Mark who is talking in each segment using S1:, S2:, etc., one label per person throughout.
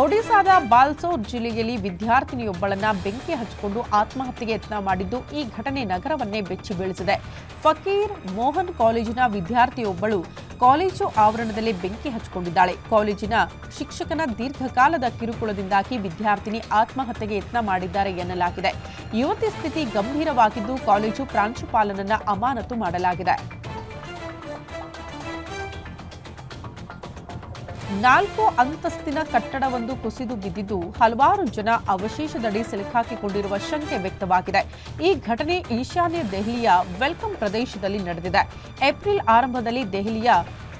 S1: ಒಡಿಶಾದ ಬಾಲ್ಸೋರ್ ಜಿಲ್ಲೆಯಲ್ಲಿ ವಿದ್ಯಾರ್ಥಿನಿಯೊಬ್ಬಳನ್ನ ಬೆಂಕಿ ಹಚ್ಚಿಕೊಂಡು ಆತ್ಮಹತ್ಯೆಗೆ ಯತ್ನ ಮಾಡಿದ್ದು ಈ ಘಟನೆ ನಗರವನ್ನೇ ಬೆಚ್ಚಿ ಬೀಳಿಸಿದೆ. ಫಕೀರ್ ಮೋಹನ್ ಕಾಲೇಜಿನ ವಿದ್ಯಾರ್ಥಿಯೊಬ್ಬಳು ಕಾಲೇಜು ಆವರಣದಲ್ಲಿ ಬೆಂಕಿ ಹಚ್ಚಿಕೊಂಡಿದ್ದಾಳೆ. ಕಾಲೇಜಿನ ಶಿಕ್ಷಕನ ದೀರ್ಘಕಾಲದ ಕಿರುಕುಳದಿಂದಾಗಿ ವಿದ್ಯಾರ್ಥಿನಿ ಆತ್ಮಹತ್ಯೆಗೆ ಯತ್ನ ಮಾಡಿದ್ದಾರೆ ಎನ್ನಲಾಗಿದೆ. ಯುವತಿ ಸ್ಥಿತಿ ಗಂಭೀರವಾಗಿದ್ದು ಕಾಲೇಜು ಪ್ರಾಂಶುಪಾಲನನ್ನ ಅಮಾನತು ಮಾಡಲಾಗಿದೆ. ನಾಲ್ಕು ಅಂತಸ್ತಿನ ಕಟ್ಟಡವೊಂದು ಕುಸಿದು ಬಿದ್ದಿದ್ದು ಹಲವಾರು ಜನ ಅವಶೇಷದಡಿ ಸಿಲುಕಾಕಿಕೊಂಡಿರುವ ಶಂಕೆ ವ್ಯಕ್ತವಾಗಿದೆ. ಈ ಘಟನೆ ಈಶಾನ್ಯ ದೆಹಲಿಯ ವೆಲ್ಕಮ್ ಪ್ರದೇಶದಲ್ಲಿ ನಡೆದಿದೆ. ಏಪ್ರಿಲ್ ಆರಂಭದಲ್ಲಿ ದೆಹಲಿಯ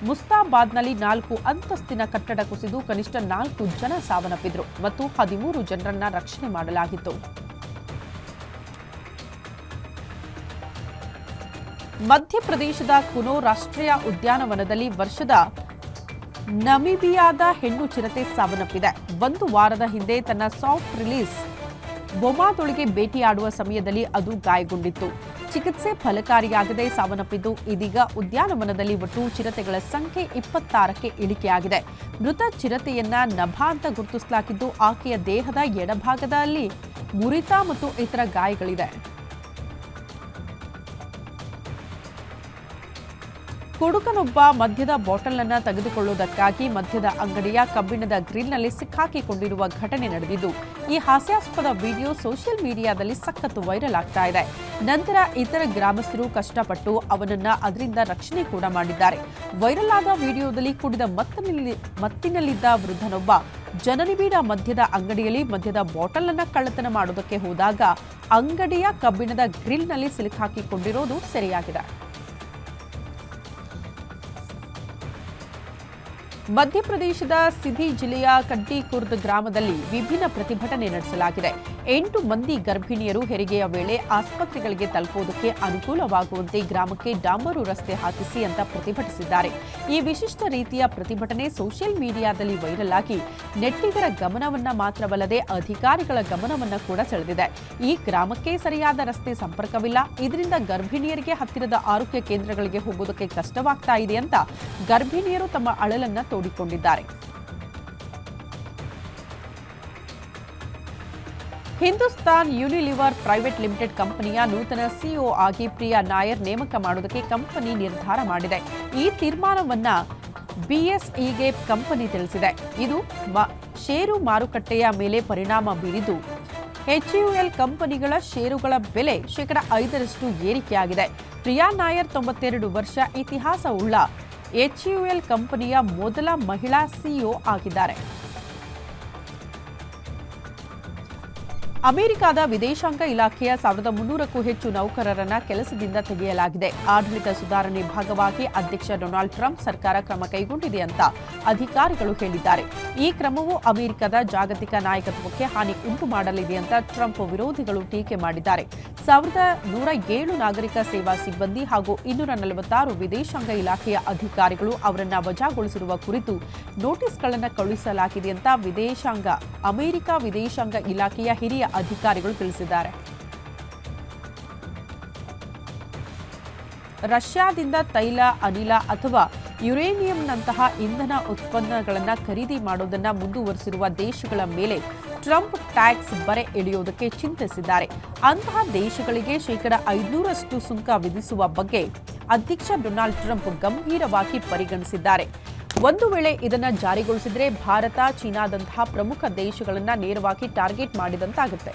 S1: ಮುಸ್ತಾಬಾದ್ನಲ್ಲಿ ನಾಲ್ಕು ಅಂತಸ್ತಿನ ಕಟ್ಟಡ ಕುಸಿದು ಕನಿಷ್ಠ ನಾಲ್ಕು ಜನ ಸಾವನ್ನಪ್ಪಿದ್ರು ಮತ್ತು ಹದಿಮೂರು ಜನರನ್ನ ರಕ್ಷಣೆ ಮಾಡಲಾಗಿತ್ತು. ಮಧ್ಯಪ್ರದೇಶದ ಕುನೋ ರಾಷ್ಟ್ರೀಯ ಉದ್ಯಾನವನದಲ್ಲಿ ವರ್ಷದ ನಮಿಬಿಯಾದ ಹೆಣ್ಣು ಚಿರತೆ ಸಾವನ್ನಪ್ಪಿದೆ. ಒಂದು ವಾರದ ಹಿಂದೆ ತನ್ನ ಸಾಫ್ಟ್ ರಿಲೀಸ್ ಬೊಮಾದೊಳಗೆ ಭೇಟಿಯಾಡುವ ಸಮಯದಲ್ಲಿ ಅದು ಗಾಯಗೊಂಡಿತ್ತು. ಚಿಕಿತ್ಸೆ ಫಲಕಾರಿಯಾಗದೆ ಸಾವನ್ನಪ್ಪಿದ್ದು, ಇದೀಗ ಉದ್ಯಾನವನದಲ್ಲಿ ಒಟ್ಟು ಚಿರತೆಗಳ ಸಂಖ್ಯೆ ಇಪ್ಪತ್ತಾರಕ್ಕೆ ಇಳಿಕೆಯಾಗಿದೆ. ಮೃತ ಚಿರತೆಯನ್ನ ನಭ ಅಂತ ಗುರುತಿಸಲಾಗಿದ್ದು, ಆಕೆಯ ದೇಹದ ಎಡಭಾಗದಲ್ಲಿ ಮುರಿತ ಮತ್ತು ಇತರ ಗಾಯಗಳಿದೆ. ಕುಡುಕನೊಬ್ಬ ಮದ್ಯದ ಬಾಟಲ್ ಅನ್ನು ತೆಗೆದುಕೊಳ್ಳುವುದಕ್ಕಾಗಿ ಮದ್ಯದ ಅಂಗಡಿಯ ಕಬ್ಬಿಣದ ಗ್ರಿಲ್ನಲ್ಲಿ ಸಿಕ್ಕಾಕಿಕೊಂಡಿರುವ ಘಟನೆ ನಡೆದಿದ್ದು, ಈ ಹಾಸ್ಯಾಸ್ಪದ ವಿಡಿಯೋ ಸೋಷಿಯಲ್ ಮೀಡಿಯಾದಲ್ಲಿ ಸಖತ್ತು ವೈರಲ್ ಆಗ್ತಾ ಇದೆ. ನಂತರ ಇತರ ಗ್ರಾಮಸ್ಥರು ಕಷ್ಟಪಟ್ಟು ಅವನನ್ನ ಅದರಿಂದ ರಕ್ಷಣೆ ಕೂಡ ಮಾಡಿದ್ದಾರೆ. ವೈರಲ್ ಆದ ವಿಡಿಯೋದಲ್ಲಿ ಕುಡಿದ ಮತ್ತಿನಲ್ಲಿ ಮತ್ತಿನಲ್ಲಿದ್ದ ವೃದ್ಧನೊಬ್ಬ ಜನನಿಬಿಡ ಮದ್ಯದ ಅಂಗಡಿಯಲ್ಲಿ ಮದ್ಯದ ಬಾಟಲ್ ಅನ್ನ ಕಳ್ಳತನ ಮಾಡೋದಕ್ಕೆ ಹೋದಾಗ ಅಂಗಡಿಯ ಕಬ್ಬಿಣದ ಗ್ರಿಲ್ನಲ್ಲಿ ಸಿಲುಕಾಕಿಕೊಂಡಿರೋದು ಸೆರೆಯಾಗಿದೆ. ಮಧ್ಯಪ್ರದೇಶದ ಸಿಧಿ ಜಿಲ್ಲೆಯ ಕಡ್ಡಿಕುರ್ದ್ ಗ್ರಾಮದಲ್ಲಿ ವಿಭಿನ್ನ ಪ್ರತಿಭಟನೆ ನಡೆಸಲಾಗಿದೆ. ಎಂಟು ಮಂದಿ ಗರ್ಭಿಣಿಯರು ಹೆರಿಗೆಯ ವೇಳೆ ಆಸ್ಪತ್ರೆಗಳಿಗೆ ತಲುಪುವುದಕ್ಕೆ ಅನುಕೂಲವಾಗುವಂತೆ ಗ್ರಾಮಕ್ಕೆ ಡಾಂಬರು ರಸ್ತೆ ಹಾಕಿಸಿ ಅಂತ ಪ್ರತಿಭಟಿಸಿದ್ದಾರೆ. ಈ ವಿಶಿಷ್ಟ ರೀತಿಯ ಪ್ರತಿಭಟನೆ ಸೋಷಿಯಲ್ ಮೀಡಿಯಾದಲ್ಲಿ ವೈರಲ್ ಆಗಿ ನೆಟ್ಟಿಗರ ಗಮನವನ್ನ ಮಾತ್ರವಲ್ಲದೆ ಅಧಿಕಾರಿಗಳ ಗಮನವನ್ನ ಕೂಡ ಸೆಳೆದಿದೆ. ಈ ಗ್ರಾಮಕ್ಕೆ ಸರಿಯಾದ ರಸ್ತೆ ಸಂಪರ್ಕವಿಲ್ಲ. ಇದರಿಂದ ಗರ್ಭಿಣಿಯರಿಗೆ ಹತ್ತಿರದ ಆರೋಗ್ಯ ಕೇಂದ್ರಗಳಿಗೆ ಹೋಗುವುದಕ್ಕೆ ಕಷ್ಟವಾಗ್ತಾ ಇದೆ ಅಂತ ಗರ್ಭಿಣಿಯರು ತಮ್ಮ ಅಳಲನ್ನ ತೋಡಿಕೊಂಡಿದ್ದಾರೆ. ಹಿಂದೂಸ್ತಾನ್ ಯೂನಿಲಿವರ್ ಪ್ರೈವೇಟ್ ಲಿಮಿಟೆಡ್ ಕಂಪನಿಯ ನೂತನ ಸಿಇಒ ಆಗಿ ಪ್ರಿಯಾ ನಾಯರ್ ನೇಮಕ ಮಾಡುವುದಕ್ಕೆ ಕಂಪನಿ ನಿರ್ಧಾರ ಮಾಡಿದೆ. ಈ ತೀರ್ಮಾನವನ್ನ ಬಿಎಸ್ಇಗೆ ಕಂಪನಿ ತಿಳಿಸಿದೆ. ಇದು ಷೇರು ಮಾರುಕಟ್ಟೆಯ ಮೇಲೆ ಪರಿಣಾಮ ಬೀರಿದ್ದು, ಎಚ್ಯುಎಲ್ ಕಂಪನಿಗಳ ಷೇರುಗಳ ಬೆಲೆ ಶೇಕಡ ಐದರಷ್ಟು ಏರಿಕೆಯಾಗಿದೆ. ಪ್ರಿಯಾ ನಾಯರ್ ತೊಂಬತ್ತೆರಡು ವರ್ಷ ಇತಿಹಾಸವುಳ್ಳ ಎಚ್ಯುಎಲ್ ಕಂಪನಿಯ ಮೊದಲ ಮಹಿಳಾ ಸಿಇಒ ಆಗಿದ್ದಾರೆ. ಅಮೆರಿಕದ ವಿದೇಶಾಂಗ ಇಲಾಖೆಯ ಸಾವಿರದ ಮುನ್ನೂರಕ್ಕೂ ಹೆಚ್ಚು ನೌಕರರನ್ನ ಕೆಲಸದಿಂದ ತೆಗೆಯಲಾಗಿದೆ. ಆಡಳಿತ ಸುಧಾರಣೆ ಭಾಗವಾಗಿ ಅಧ್ಯಕ್ಷ ಡೊನಾಲ್ಡ್ ಟ್ರಂಪ್ ಸರ್ಕಾರ ಕ್ರಮ ಕೈಗೊಂಡಿದೆ ಅಂತ ಅಧಿಕಾರಿಗಳು ಹೇಳಿದ್ದಾರೆ. ಈ ಕ್ರಮವು ಅಮೆರಿಕದ ಜಾಗತಿಕ ನಾಯಕತ್ವಕ್ಕೆ ಹಾನಿ ಉಂಟು ಮಾಡಲಿದೆ ಅಂತ ಟ್ರಂಪ್ ವಿರೋಧಿಗಳು ಟೀಕೆ ಮಾಡಿದ್ದಾರೆ. ಸಾವಿರದ ನೂರ ಏಳು ನಾಗರಿಕ ಸೇವಾ ಸಿಬ್ಬಂದಿ ಹಾಗೂ ಇನ್ನೂರ ನಲವತ್ತಾರು ವಿದೇಶಾಂಗ ಇಲಾಖೆಯ ಅಧಿಕಾರಿಗಳು ಅವರನ್ನು ವಜಾಗೊಳಿಸಿರುವ ಕುರಿತು ನೋಟಿಸ್ಗಳನ್ನು ಕಳುಹಿಸಲಾಗಿದೆ ಅಂತ ವಿದೇಶಾಂಗ, ಅಮೆರಿಕ ವಿದೇಶಾಂಗ ಇಲಾಖೆಯ ಹಿರಿಯ ಅಧಿಕಾರಿಗಳು ತಿಳಿಸಿದ್ದಾರೆ. ರಷ್ಯಾದಿಂದ ತೈಲ, ಅನಿಲ ಅಥವಾ ಯುರೇನಿಯಂನಂತಹ ಇಂಧನ ಉತ್ಪನ್ನಗಳನ್ನು ಖರೀದಿ ಮಾಡೋದನ್ನ ಮುಂದುವರಿಸಿರುವ ದೇಶಗಳ ಮೇಲೆ ಟ್ರಂಪ್ ಟ್ಯಾಕ್ಸ್ ಬರೆ ಎಳೆಯುವುದಕ್ಕೆ ಚಿಂತಿಸಿದ್ದಾರೆ. ಅಂತಹ ದೇಶಗಳಿಗೆ ಶೇಕಡ ಐದುನೂರಷ್ಟು ಸುಂಕ ವಿಧಿಸುವ ಬಗ್ಗೆ ಅಧ್ಯಕ್ಷ ಡೊನಾಲ್ಡ್ ಟ್ರಂಪ್ ಗಂಭೀರವಾಗಿ ಪರಿಗಣಿಸಿದ್ದಾರೆ. ಒಂದು ವೇಳೆ ಇದನ್ನ ಜಾರಿಗೊಳಿಸಿದ್ರೆ ಭಾರತ, ಚೀನಾದಂತಹ ಪ್ರಮುಖ ದೇಶಗಳನ್ನ ನೇರವಾಗಿ ಟಾರ್ಗೆಟ್ ಮಾಡಿದಂತಾಗುತ್ತೆ.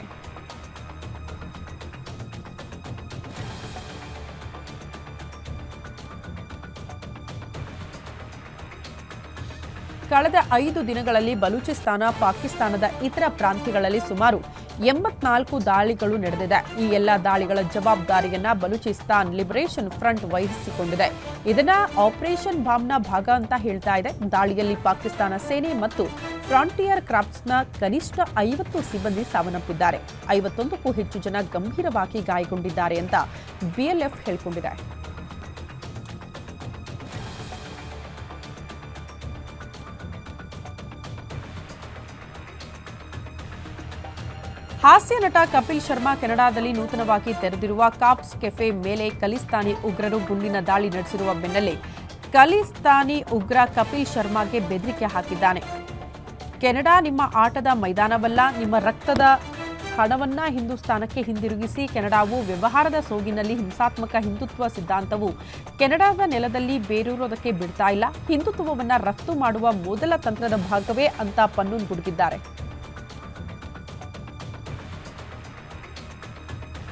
S1: ಕಳೆದ ಐದು ದಿನಗಳಲ್ಲಿ ಬಲೂಚಿಸ್ತಾನ, ಪಾಕಿಸ್ತಾನದ ಇತರ ಪ್ರಾಂತ್ಯಗಳಲ್ಲಿ ಸುಮಾರು ಎಂಬತ್ನಾಲ್ಕು ದಾಳಿಗಳು ನಡೆದಿದೆ. ಈ ಎಲ್ಲ ದಾಳಿಗಳ ಜವಾಬ್ದಾರಿಯನ್ನ ಬಲೂಚಿಸ್ತಾನ್ ಲಿಬರೇಷನ್ ಫ್ರಂಟ್ ವಹಿಸಿಕೊಂಡಿದೆ. ಇದನ್ನ ಆಪರೇಷನ್ ಬಾಂಬ್ನ ಭಾಗ ಅಂತ ಹೇಳ್ತಾ ಇದೆ. ದಾಳಿಯಲ್ಲಿ ಪಾಕಿಸ್ತಾನ ಸೇನೆ ಮತ್ತು ಫ್ರಾಂಟಿಯರ್ ಕ್ರಾಫ್ಟ್ಸ್ನ ಕನಿಷ್ಠ ಐವತ್ತು ಸಿಬ್ಬಂದಿ ಸಾವನ್ನಪ್ಪಿದ್ದಾರೆ. ಐವತ್ತೊಂದಕ್ಕೂ ಹೆಚ್ಚು ಜನ ಗಂಭೀರವಾಗಿ ಗಾಯಗೊಂಡಿದ್ದಾರೆ ಅಂತ ಬಿಎಲ್ಎಫ್ ಹೇಳಿಕೊಂಡಿದೆ. ಹಾಸ್ಯ ನಟ ಕಪಿಲ್ ಶರ್ಮಾ ಕೆನಡಾದಲ್ಲಿ ನೂತನವಾಗಿ ತೆರೆದಿರುವ ಕಾಪ್ಸ್ ಕೆಫೆ ಮೇಲೆ ಖಲಿಸ್ತಾನಿ ಉಗ್ರರು ಗುಂಡಿನ ದಾಳಿ ನಡೆಸಿರುವ ಬೆನ್ನಲ್ಲೇ ಖಲಿಸ್ತಾನಿ ಉಗ್ರ ಕಪಿಲ್ ಶರ್ಮಾಗೆ ಬೆದರಿಕೆ ಹಾಕಿದ್ದಾನೆ. ಕೆನಡಾ ನಿಮ್ಮ ಆಟದ ಮೈದಾನವಲ್ಲ, ನಿಮ್ಮ ರಕ್ತದ ಹಣವನ್ನ ಹಿಂದೂಸ್ತಾನಕ್ಕೆ ಹಿಂದಿರುಗಿಸಿ, ಕೆನಡಾವು ವ್ಯವಹಾರದ ಸೋಗಿನಲ್ಲಿ ಹಿಂಸಾತ್ಮಕ ಹಿಂದುತ್ವ ಸಿದ್ಧಾಂತವು ಕೆನಡಾದ ನೆಲದಲ್ಲಿ ಬೇರೂರೋದಕ್ಕೆ ಬಿಡ್ತಾ ಇಲ್ಲ. ಹಿಂದುತ್ವವನ್ನು ರಫ್ತು ಮಾಡುವ ಮೊದಲ ತಂತ್ರದ ಭಾಗವೇ ಅಂತ ಪನ್ನೂನ್ ಗುಡುಗಿದ್ದಾರೆ.